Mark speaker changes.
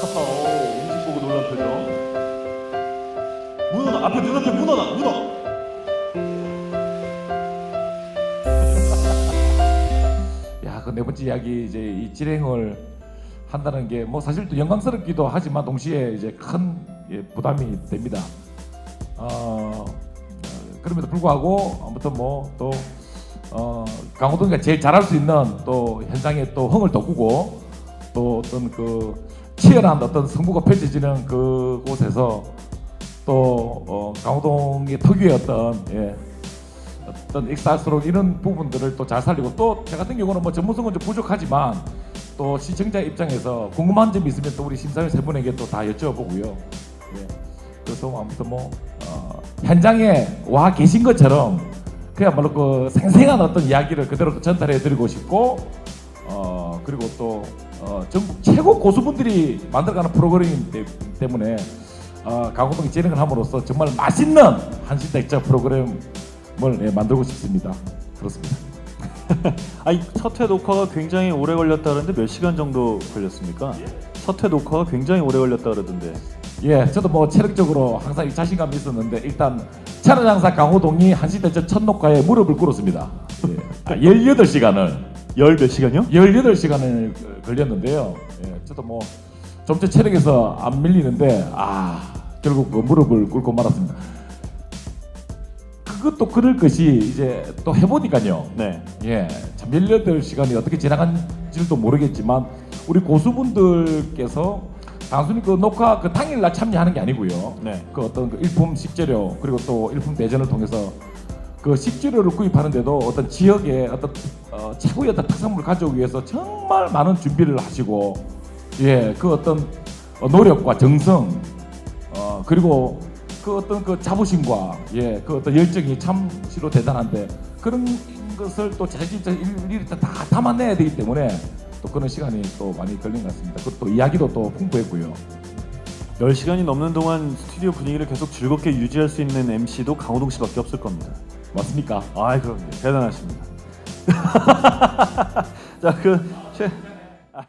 Speaker 1: 오, 음식 보고 놀란 표정. 문어다 앞에 눈앞에 문어다 문어.
Speaker 2: 야, 그 네 번째 이야기 이제 이 진행을 한다는 게 뭐 사실 또 영광스럽기도 하지만 동시에 이제 큰 예, 부담이 됩니다. 어, 어, 그럼에도 불구하고 아무튼 뭐또 어, 강호동이가 제일 잘할 수 있는 또 현장에 또 흥을 돋구고 또 어떤 그 치열한 어떤 승부가 펼쳐지는 그곳에서 또 어, 강호동의 특유의 어떤 예, 어떤 익살스러운 이런 부분들을 또 잘 살리고 또 저 같은 경우는 뭐 전문성은 좀 부족하지만 또 시청자 입장에서 궁금한 점이 있으면 또 우리 심사위원 세 분에게 또 다 여쭤보고요. 예. 그래서 아무튼 뭐 어, 현장에 와 계신 것처럼 그야말로 그 생생한 어떤 이야기를 그대로 또 전달해드리고 싶고 어 그리고 또 어, 전국 최고 고수분들이 만들어가는 프로그램이기 때- 때문에 어, 강호동이 진행을 함으로써 정말 맛있는 한식 대짜 프로그램을 예, 만들고 싶습니다. 그렇습니다.
Speaker 1: 아니 첫회 녹화가 굉장히 오래 걸렸다 그러는데 몇 시간 정도 걸렸습니까? 첫회 녹화가 굉장히 오래 걸렸다 그러던데.
Speaker 2: 예, 저도 뭐 체력적으로 항상 이 자신감이 있었는데 일단 차라장사 강호동이 한식 대짜 첫 녹화에 무릎을 꿇었습니다. 예. 아, 18시간을
Speaker 1: 열 몇 시간요?
Speaker 2: 18시간을 걸렸는데요. 예, 저도 뭐 점차 체력에서 안 밀리는데 아 결국 그 무릎을 꿇고 말았습니다. 그것도 그럴 것이 이제 또 해보니까요.
Speaker 1: 네.
Speaker 2: 예, 참 18시간이 어떻게 지나간지도 모르겠지만 우리 고수분들께서 단순히 그 녹화 그 당일날 참여하는 게 아니고요.
Speaker 1: 네.
Speaker 2: 그 어떤 그 일품 식재료 그리고 또 일품 대전을 통해서 그 식재료를 구입하는데도 어떤 지역의 어떤 어, 최고의 어떤 특산물을 가져오기 위해서 정말 많은 준비를 하시고 예, 그 어떤 어, 노력과 정성 어, 그리고 그 어떤 그 자부심과 예, 그 어떤 열정이 참시로 대단한데 그런 것을 또저 일일이 다 담아내야 되기 때문에 또 그런 시간이 또 많이 걸린 것 같습니다. 그것도 이야기도 또 풍부했고요.
Speaker 1: 10시간이 넘는 동안 스튜디오 분위기를 계속 즐겁게 유지할 수 있는 MC도 강호동 씨밖에 없을 겁니다.
Speaker 2: 맞습니까?
Speaker 1: 아, 그럼요. 대단하십니다. 자, 그 최. 아,